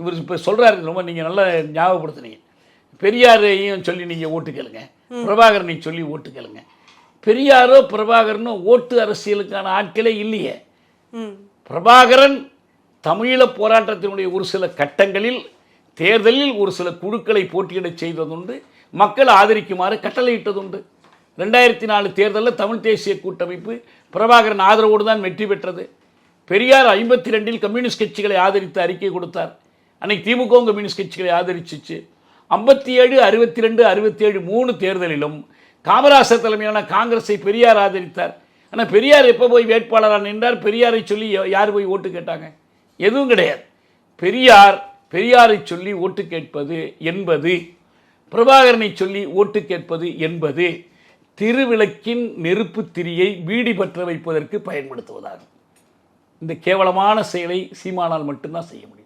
இவர் இப்போ சொல்கிறாரு ரொம்ப நீங்கள் நல்லா ஞாபகப்படுத்துனீங்க. பெரியாரையும் சொல்லி நீங்கள் ஓட்டு கேளுங்க. பிரபாகரனை சொல்லி ஓட்டு கேளுங்க. பெரியாரோ பிரபாகரனோ ஓட்டு அரசியலுக்கான ஆட்களே இல்லையே. பிரபாகரன் தமிழீழ போராட்டத்தினுடைய ஒரு சில கட்டங்களில் தேர்தலில் ஒரு சில குழுக்களை போட்டியிடச் செய்ததுண்டு மக்கள் ஆதரிக்குமாறு கட்டளையிட்டதுண்டு. ரெண்டாயிரத்தி நாலு தேர்தலில் தமிழ் தேசிய கூட்டமைப்பு பிரபாகரன் ஆதரவோடு தான் வெற்றி பெற்றது. பெரியார் ஐம்பத்தி ரெண்டில் கம்யூனிஸ்ட் கட்சிகளை ஆதரித்து அறிக்கை கொடுத்தார். அன்னைக்கு திமுக கம்யூனிஸ்ட் கட்சிகளை ஆதரிச்சிச்சு. ஐம்பத்தி ஏழு அறுபத்தி ரெண்டு அறுபத்தி ஏழு மூணு தேர்தலிலும் காமராசர் தலைமையான காங்கிரஸை பெரியார் ஆதரித்தார். ஆனால் பெரியார் எப்போ போய் வேட்பாளராக நின்றார்? பெரியாரை சொல்லி யார் போய் ஓட்டு கேட்டாங்க? எதுவும் கிடையாது. பெரியார் பெரியாரை சொல்லி ஓட்டு கேட்பது என்பது பிரபாகரனை சொல்லி ஓட்டு கேட்பது என்பது திருவிளக்கின் நெருப்பு திரியை வீடி பற்ற வைப்பதற்கு பயன்படுத்துவதாகும். இந்த கேவலமான செயலை சீமானால் மட்டும்தான் செய்ய முடியும்.